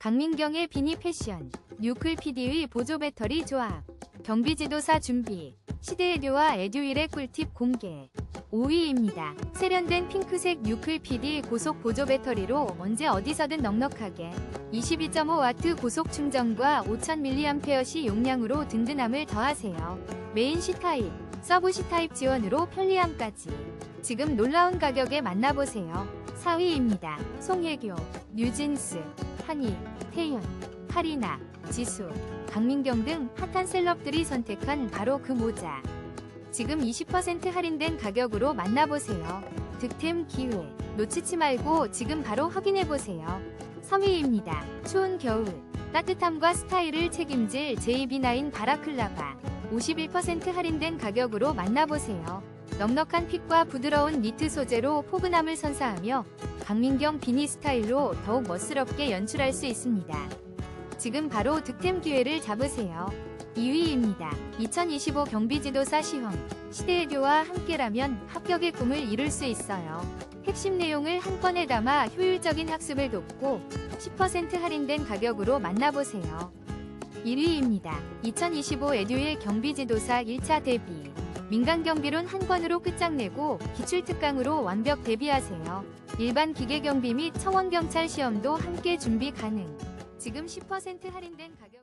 강민경의 비니 패션, 뉴클 PD의 보조 배터리 조합, 경비 지도사 준비, 시대 에듀와 에듀일의 꿀팁 공개. 5위입니다. 세련된 핑크색 뉴클 PD 고속 보조 배터리로 언제 어디서든 넉넉하게 22.5W 고속 충전과 5000mAh 용량으로 든든함을 더하세요. 메인 C타입, 서브 C타입 지원으로 편리함까지. 지금 놀라운 가격에 만나보세요. 4위입니다. 송혜교, 뉴진스, 한이, 태연, 카리나, 지수, 강민경 등 핫한 셀럽들이 선택한 바로 그 모자. 지금 20% 할인된 가격으로 만나보세요. 득템 기회. 놓치지 말고 지금 바로 확인해보세요. 3위입니다. 추운 겨울. 따뜻함과 스타일을 책임질 JB9 바라클라바. 51% 할인된 가격으로 만나보세요. 넉넉한 핏과 부드러운 니트 소재로 포근함을 선사하며 강민경 비니 스타일로 더욱 멋스럽게 연출할 수 있습니다. 지금 바로 득템 기회를 잡으세요. 2위입니다. 2025 경비지도사 시험. 시대의교와 함께라면 합격의 꿈을 이룰 수 있어요. 핵심 내용을 한 번에 담아 효율적인 학습을 돕고 10% 할인된 가격으로 만나보세요. 1위입니다. 2025 에듀일 경비지도사 1차 대비. 민간 경비론 한 권으로 끝장내고 기출 특강으로 완벽 대비하세요. 일반 기계 경비 및 청원 경찰 시험도 함께 준비 가능. 지금 10% 할인된 가격